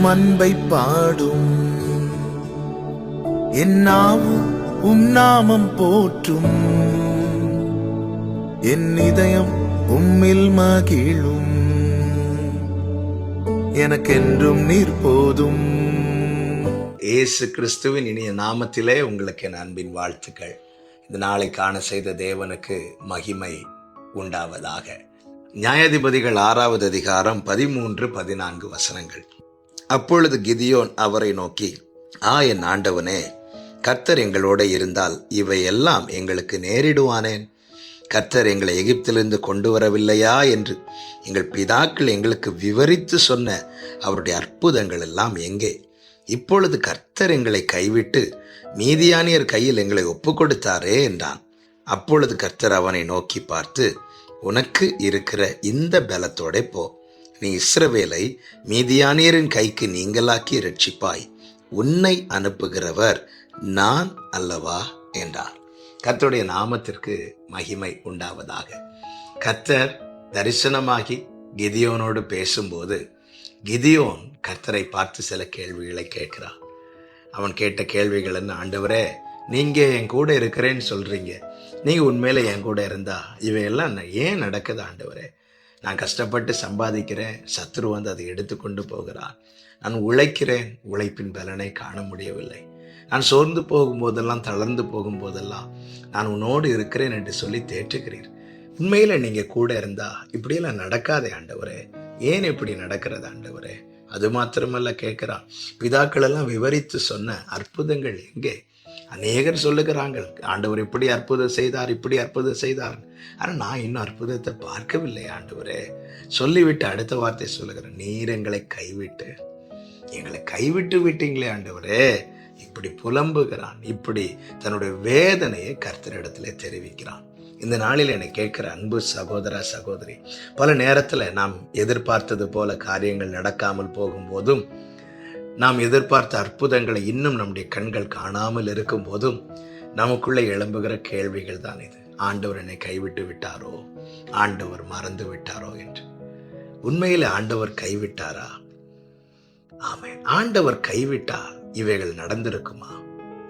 உம் அன்பை பாடும். என்னாவும் உம் நாமம் போற்றும். என் இதயம் உம்மில் மகிழும். எனக்கென்றும் நீர் போதும். இயேசு கிறிஸ்துவின் இனிய நாமத்திலே உங்களுக்கு என் அன்பின் வாழ்த்துக்கள். இந்த நாளை காண செய்த தேவனுக்கு மகிமை உண்டாவதாக. நியாயாதிபதிகள் ஆறாவது அதிகாரம் பதிமூன்று பதினான்கு வசனங்கள். அப்பொழுது கிதியோன் அவரை நோக்கி ஆ என் ஆண்டவனே கர்த்தர் எங்களோட இருந்தால் இவையெல்லாம் எங்களுக்கு நேரிடுவானேன். கர்த்தர் எங்களை எகிப்திலிருந்து கொண்டு வரவில்லையா என்று எங்கள் பிதாக்கள் எங்களுக்கு விவரித்து சொன்ன அவருடைய அற்புதங்கள் எல்லாம் எங்கே? இப்பொழுது கர்த்தர் எங்களை கைவிட்டு மீதியானியர் கையில் எங்களை ஒப்பு கொடுத்தாரே என்றான். அப்பொழுது கர்த்தர் அவனை நோக்கி பார்த்து உனக்கு இருக்கிற இந்த பலத்தோட போ. நீ இஸ்ரவேலை மீதியானியரின் கைக்கு நீங்களாக்கி ரட்சிப்பாய் உன்னை அனுப்புகிறவர் நான் அல்லவா? என்றார். கத்தருடைய நாமத்திற்கு மகிமை உண்டாவதாக. கர்த்தர் தரிசனமாகி கிதியோனோடு பேசும்போது கிதியோன் கர்த்தரை பார்த்து சில கேள்விகளை கேட்கிறான் அவன் கேட்ட கேள்விகள் என்ன? ஆண்டவரே நீங்கள் என் கூட இருக்கிறேன்னு சொல்கிறீங்க நீங்கள் உண்மையில என் கூட இருந்தா இவையெல்லாம் ஏன் நடக்குது ஆண்டவரே? நான் கஷ்டப்பட்டு சம்பாதிக்கிறேன் சத்ரு வந்து அதை எடுத்துக்கொண்டு போகிறான் நான் உழைக்கிறேன் உழைப்பின் பலனை காண முடியவில்லை. நான் சோர்ந்து போகும்போதெல்லாம் தளர்ந்து போகும்போதெல்லாம் நான் உன்னோடு இருக்கிறேன் என்று சொல்லி தேற்றுகிறீர். உண்மையில் நீங்கள் கூட இருந்தால் இப்படியெல்லாம் நடக்காதே ஆண்டவரே. ஏன் இப்படி நடக்கிறது ஆண்டவரே? அது மாத்திரமல்ல கேட்குறான். பிதாக்களெல்லாம் விவரித்து சொன்ன அற்புதங்கள் எங்கே? அநேகர் சொல்லுகிறாங்க ஆண்டவர் இப்படி அற்புதம் செய்தார் இப்படி அற்புதம் செய்தார். ஆனால் நான் இன்னும் அற்புதத்தை பார்க்கவில்லை ஆண்டவரே. சொல்லிவிட்டு அடுத்த வார்த்தை சொல்லுகிறேன் நீர் எங்களை கைவிட்டு எங்களை கைவிட்டு விட்டீங்களே ஆண்டவரே. இப்படி புலம்புகிறான் இப்படி தன்னுடைய வேதனையை கர்த்தரிடத்துல தெரிவிக்கிறான். இந்த நாளில் என்னை கேட்கிற அன்பு சகோதர சகோதரி பல நேரத்தில் நாம் எதிர்பார்த்தது போல காரியங்கள் நடக்காமல் போகும்போதும் நாம் எதிர்பார்த்த அற்புதங்களை இன்னும் நம்முடைய கண்கள் காணாமல் இருக்கும் போதும் நமக்குள்ளே எழும்புகிற கேள்விகள் தான் இது. ஆண்டவர் என்னை கைவிட்டு விட்டாரோ? ஆண்டவர் மறந்து விட்டாரோ என்று. உண்மையில் ஆண்டவர் கைவிட்டாரா? ஆமே ஆண்டவர் கைவிட்டால் இவைகள் நடந்திருக்குமா?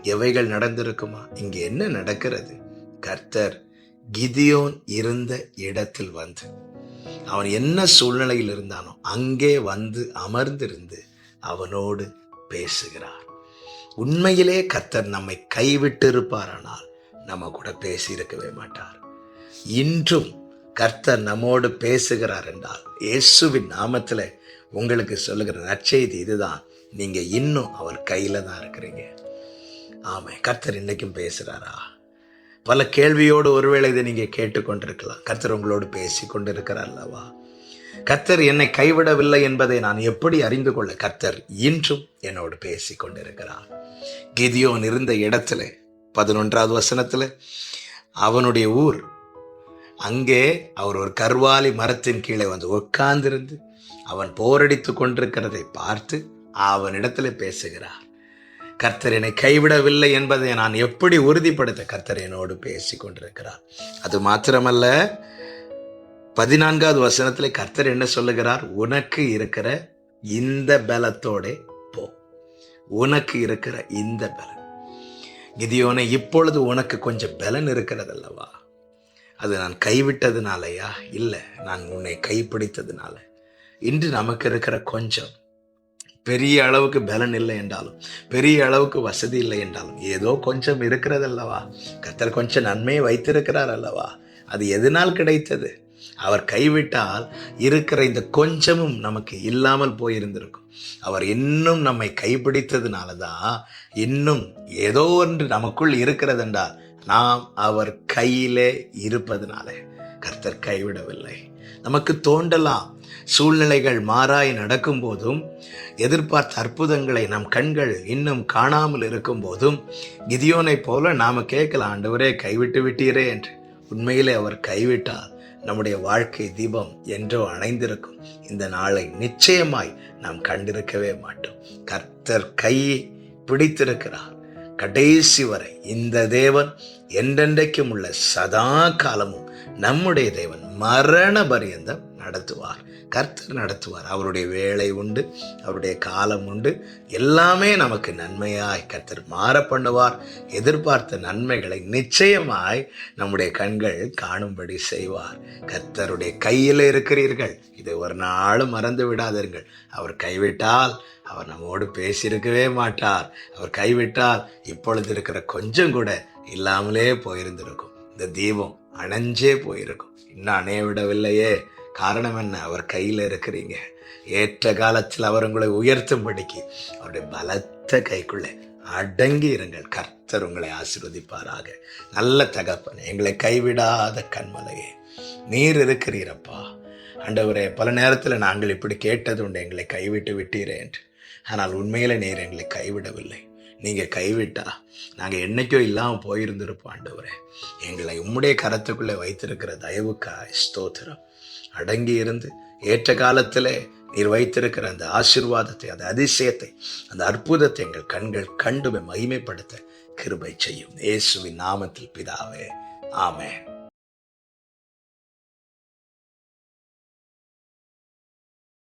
எவைகள் நடந்திருக்குமா? இங்கே என்ன நடக்கிறது? கர்த்தர் கிதியோன் இருந்த இடத்தில் வந்து அவன் என்ன சூழ்நிலையில் இருந்தானோ அங்கே வந்து அமர்ந்திருந்து அவனோடு பேசுகிறார். உண்மையிலே கர்த்தர் நம்மை கைவிட்டிருப்பாரானால் நம்ம கூட பேசியிருக்கவே மாட்டார். இன்றும் கர்த்தர் நம்மோடு பேசுகிறார் என்றால் இயேசுவின் நாமத்தில் உங்களுக்கு சொல்லுகிற நற்செய்தி இதுதான். நீங்கள் இன்னும் அவர் கையில் தான் இருக்கிறீங்க. ஆமாம் கர்த்தர் இன்னைக்கும் பேசுகிறாரா பல கேள்வியோடு ஒருவேளை இதை நீங்கள் கேட்டுக்கொண்டிருக்கலாம். கர்த்தர் உங்களோடு பேசி கொண்டிருக்கிறார் அல்லவா? கர்த்தர் என்னை கைவிடவில்லை என்பதை நான் எப்படி அறிந்து கொள்ள கர்த்தர் இன்றும் என்னோடு பேசி கொண்டிருக்கிறார். கிதியோன் இருந்த இடத்துல பதினொன்றாவது வசனத்துல அவனுடைய ஊர் அங்கே அவர் ஒரு கர்வாலி மரத்தின் கீழே வந்து உட்கார்ந்திருந்து அவன் போரடித்து கொண்டிருக்கிறதை பார்த்து அவனிடத்துல பேசுகிறார். கர்த்தர் என்னை கைவிடவில்லை என்பதை நான் எப்படி உறுதிப்படுத்த கர்த்தர் என்னோடு பேசி கொண்டிருக்கிறார். அது மாத்திரமல்ல பதினான்காவது வசனத்துல கர்த்தர் என்ன சொல்லுகிறார்? உனக்கு இருக்கிற இந்த பலத்தோட போ. உனக்கு இருக்கிற இந்த பலன். கிதியோனே இப்பொழுது உனக்கு கொஞ்சம் பலன் இருக்கிறது அல்லவா அது நான் கைவிட்டதுனாலயா? இல்லை நான் உன்னை கைப்பிடித்ததுனால. இன்று நமக்கு இருக்கிற கொஞ்சம் பெரிய அளவுக்கு பலன் இல்லை என்றாலும் பெரிய அளவுக்கு வசதி இல்லை என்றாலும் ஏதோ கொஞ்சம் இருக்கிறது அல்லவா கர்த்தர் கொஞ்சம் நன்மையை வைத்திருக்கிறார் அல்லவா? அது எதனால் கிடைத்தது? அவர் கைவிட்டால் இருக்கிற இந்த கொஞ்சமும் நமக்கு இல்லாமல் போயிருந்திருக்கும். அவர் இன்னும் நம்மை கைப்பிடித்ததுனால தான் இன்னும் ஏதோ ஒன்று நமக்குள் இருக்கிறது என்றால் நாம் அவர் கையிலே இருப்பதனால கர்த்தர் கைவிடவில்லை. நமக்கு தோண்டலாம். சூழ்நிலைகள் மாறாய் நடக்கும் போதும் எதிர்பார்த்த அற்புதங்களை நம் கண்கள் இன்னும் காணாமல் இருக்கும் போதும் கிதியோனை போல நாம கேட்கலாம் ஆண்டவரே கைவிட்டு விட்டீரே என்று. உண்மையிலே அவர் கைவிட்டால் நம்முடைய வாழ்க்கை தீபம் என்றோ அணைந்திருக்கும். இந்த நாளை நிச்சயமாய் நாம் கண்டிருக்கவே மாட்டோம். கர்த்தர் கையை பிடித்திருக்கிறார். கடைசி வரை இந்த தேவன் என்றென்றைக்கும் உள்ள சதா காலமும் நம்முடைய தேவன் மரண பரியந்தம் நடத்துவார். கர்த்தர் நடத்துவார். அவருடைய வேலை உண்டு அவருடைய காலம் உண்டு. எல்லாமே நமக்கு நன்மையாய் கர்த்தர் மாற பண்ணுவார். எதிர்பார்த்த நன்மைகளை நிச்சயமாய் நம்முடைய கண்கள் காணும்படி செய்வார். கர்த்தருடைய கையில் இருக்கிறீர்கள். இதை ஒரு நாளும் மறந்து விடாதீர்கள். அவர் கைவிட்டால் அவர் நம்மோடு பேசியிருக்கவே மாட்டார். அவர் கைவிட்டால் இப்பொழுது இருக்கிற கொஞ்சம் கூட இல்லாமலே போயிருந்திருக்கும். இந்த தீபம் அணைஞ்சே போயிருக்கும். இன்னும் அணைய விடவில்லையே காரணம் என்ன? அவர் கையில் இருக்கிறீங்க. ஏற்ற காலத்தில் அவர் உங்களை உயர்த்தும்படிக்கு அவருடைய பலத்த கைக்குள்ளே அடங்கி இருங்கள். கர்த்தர் உங்களை ஆசிர்வதிப்பாராக. நல்ல தகப்பன் எங்களை கைவிடாத கண்மலையே நீர் இருக்கிறீரப்பா. ஆண்டவரே பல நேரத்தில் நாங்கள் இப்படி கேட்டது உண்டு எங்களை கைவிட்டு விட்டீரே என்று. ஆனால் உண்மையில் நீர் எங்களை கைவிடவில்லை. நீங்கள் கைவிட்டா நாங்கள் என்னைக்கோ இல்லாமல் போயிருந்திருப்போம் ஆண்டவரே. எங்களை உம்முடைய கரத்துக்குள்ளே வைத்திருக்கிற தயவுக்காய் ஸ்தோத்திரம். அடங்கி இருந்து ஏற்ற காலத்தில் நீர் வைத்திருக்கிற அந்த ஆசீர்வாதத்தை அந்த அதிசயத்தை அந்த அற்புதத்தை எங்கள் கண்கள் கண்டு மகிமைப்படுத்த கிருபை செய்யும். இயேசுவின் நாமத்தில் பிதாவே. ஆமென்.